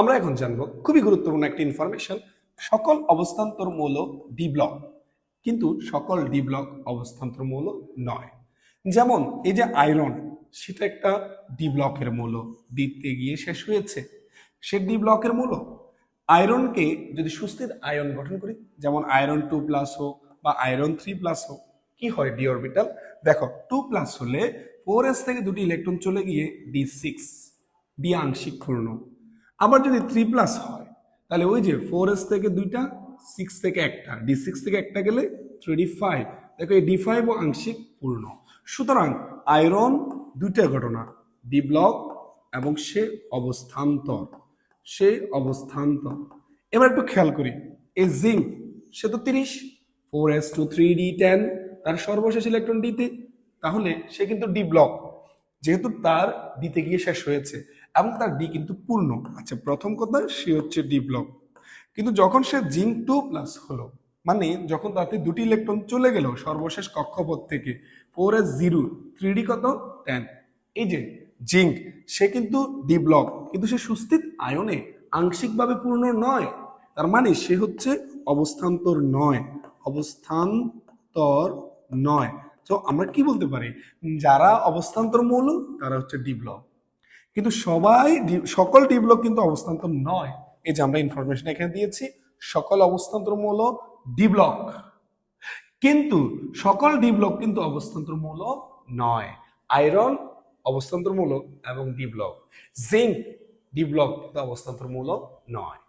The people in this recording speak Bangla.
আমরা এখন জানব খুবই গুরুত্বপূর্ণ একটা ইনফরমেশন সকল অবস্থান্তর মৌল ডি ব্লক কিন্তু সকল ডি ব্লক অবস্থান্তর মৌল নয়। যেমন এই যে আয়রন সেটা একটা ডি ব্লকের মৌল, দিতে গিয়ে শেষ হয়েছে। সে ডি ব্লকের মৌল আয়রনকে যদি সুস্থির আয়ন গঠন করি, যেমন আয়রন টু প্লাস হোক বা আয়রন থ্রি প্লাস হোক, কি হয় ডি অরবিটাল দেখো টু প্লাস হলে ফোর এস থেকে দুটি ইলেকট্রন চলে গিয়ে ডি সিক্স ডি আংশিক পূর্ণ আবার যদি থ্রি প্লাস হয়, তাহলে ওই যে ফোর এস থেকে দুইটা সিক্স থেকে একটা ডি সিক্স থেকে একটা গেলে থ্রি ডি ফাইভ দেখো এই ডি ফাইভ ও আংশিক পূর্ণ। সুতরাং আয়রন দুইটা ঘটনা ডি ব্লক এবং সে অবস্থান্তর সে অবস্থান্তর। এবার একটু খেয়াল করি এ জিঙ্ক সে তো তিরিশ four s two three d ten তার সর্বশেষ ইলেকট্রন ডিতে তাহলে সে কিন্তু ডি ব্লক যেহেতু তার ডিতে গিয়ে শেষ হয়েছে। এবং তার ডি কিন্তু পূর্ণ আচ্ছা প্রথম কথা, সে হচ্ছে ডি ব্লক কিন্তু যখন সে জিঙ্ক টু প্লাস হলো মানে যখন তাতে দুটি ইলেকট্রন চলে গেল, সর্বশেষ কক্ষপথ থেকে four s zero three d কত? টেন এই যে জিঙ্ক সে কিন্তু ডি ব্লক কিন্তু সে সুস্থিত আয়নে আংশিকভাবে পূর্ণ নয়। তার মানে সে হচ্ছে অবস্থান্তর নয়। অবস্থান্তর নয়। তো আমরা কি বলতে পারি? যারা অবস্থান্তর মৌল, তারা হচ্ছে ডি ব্লক কিন্তু সবাই সকল ডিপ্লক কিন্তু অবস্থান্তর নয়। এই যে আমরা ইনফরমেশন এখানে দিয়েছি, সকল অবস্থান্তর মৌল কিন্তু সকল ডিব্লক কিন্তু অবস্থান্তর মৌল নয়। আয়রন অবস্থান্তরমূলক এবং d block zinc d block কিন্তু অবস্থান্তর মূলক নয়।